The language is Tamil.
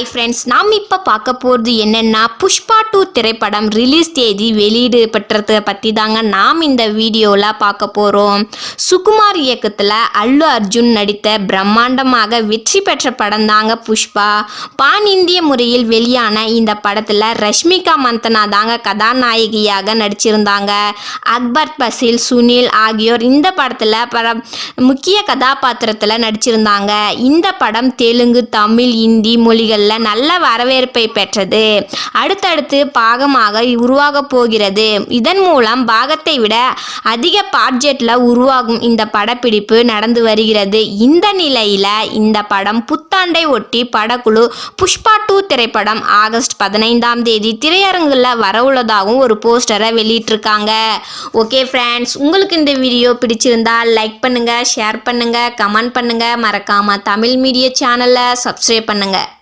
ஹாய் ஃப்ரெண்ட்ஸ் நாம் இப்போ பார்க்க போகிறது என்னென்னா புஷ்பா டூ திரைப்படம் ரிலீஸ் தேதி வெளியீடு பெற்றதை பற்றி தாங்க நாம் இந்த வீடியோவில் பார்க்க போகிறோம் சுகுமார் இயக்கத்தில் அல்லு அர்ஜுன் நடித்த பிரம்மாண்டமாக வெற்றி பெற்ற படம் தாங்க புஷ்பா. பான் இந்திய முறையில் வெளியான இந்த படத்தில் ரஷ்மிகா மந்தனா தாங்க கதாநாயகியாக நடிச்சிருந்தாங்க. அக்பர் பசில் சுனில் ஆகியோர் இந்த படத்தில் பல முக்கிய கதாபாத்திரத்தில் நடிச்சிருந்தாங்க. இந்த படம் தெலுங்கு தமிழ் இந்தி மொழிகளில் நல்ல வரவேற்பை பெற்றது. அடுத்தடுத்து பாகமாக உருவாக போகிறது. இதன் மூலம் பாகத்தை விட அதிக பாட்ஜெட்டில் உருவாகும் இந்த படப்பிடிப்பு நடந்து வருகிறது. இந்த நிலையில் இந்த படம் புத்தாண்டை ஒட்டி படக்குழு புஷ்பா டூ திரைப்படம் ஆகஸ்ட் பதினைந்தாம் தேதி திரையரங்கில் வரவுள்ளதாகவும் ஒரு போஸ்டரை வெளியிட்டிருக்காங்க. ஓகே ஃப்ரெண்ட்ஸ் உங்களுக்கு இந்த வீடியோ பிடிச்சிருந்தா லைக் பண்ணுங்கள் ஷேர் பண்ணுங்கள் கமெண்ட் பண்ணுங்கள் மறக்காமல் தமிழ் மீடியா சேனலை சப்ஸ்கிரைப் பண்ணுங்கள்